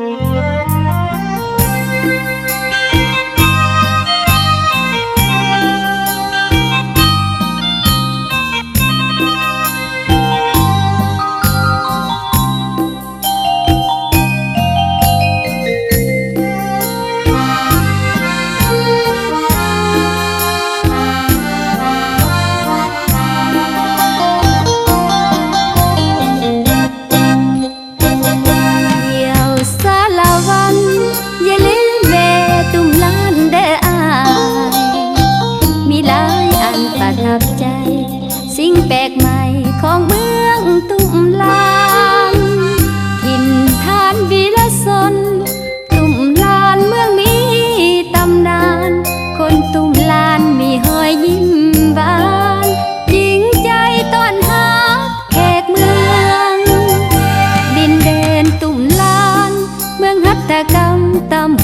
เใจ สิ่งแปลกใหม่ของเมืองตุ้มลานถิ่นฐานวีรสน ตุ้มลานเมืองมีตำนาน คนตุ้มลานมีหอยยิ้มบานจริงใจต้อนรับแขกเมือง ดินแดนตุ่มลาน เมืองหัตถกรรมตำ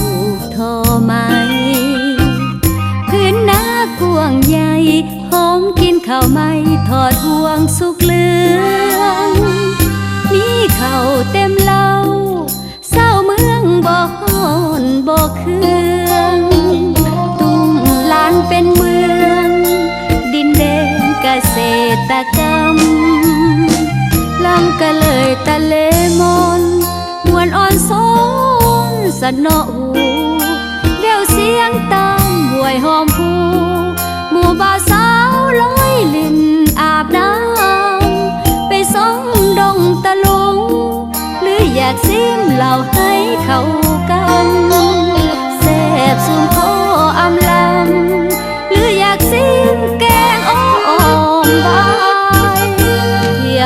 ข้าวไม่ทอดห่วงสุกเหลืองมีข้าวเต็มเล่าเศร้าเมืองบ่ฮ้อนบ่เครื่องตุ่มลานเป็นเมือง ดินแดนเกษตรกรรมลำก็เลยตะเลมอนมวนอ่อนโซนสนอหู มเหล่าให้เขากันแซ่บสุมโคอำลำหรืออยากซิมแกงอ้อมบายเที่ย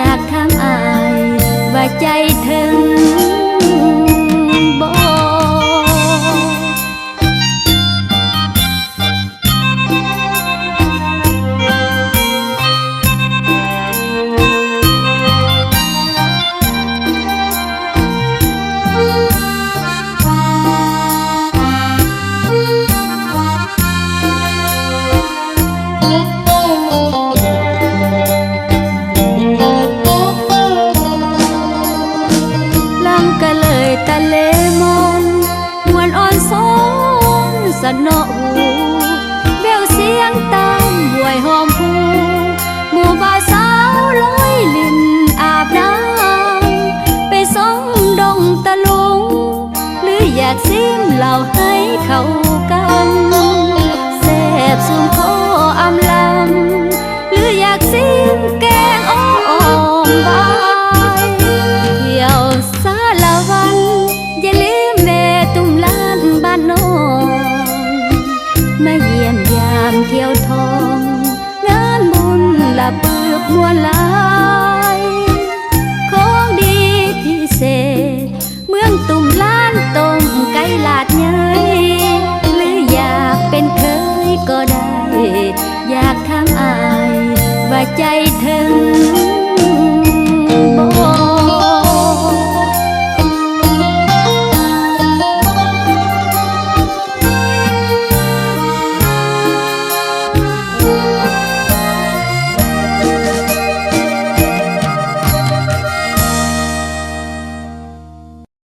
อยากทำอายว่าใจถึง นามเที่ยวทอง งานบุญละเปือกมวลหลายของดีพิเศษ เมืองตุ่มล้านต้มไก่ลาดใหญ่หรืออยากเป็นเคยก็ได้ อยากทำอาย ว่าใจถึง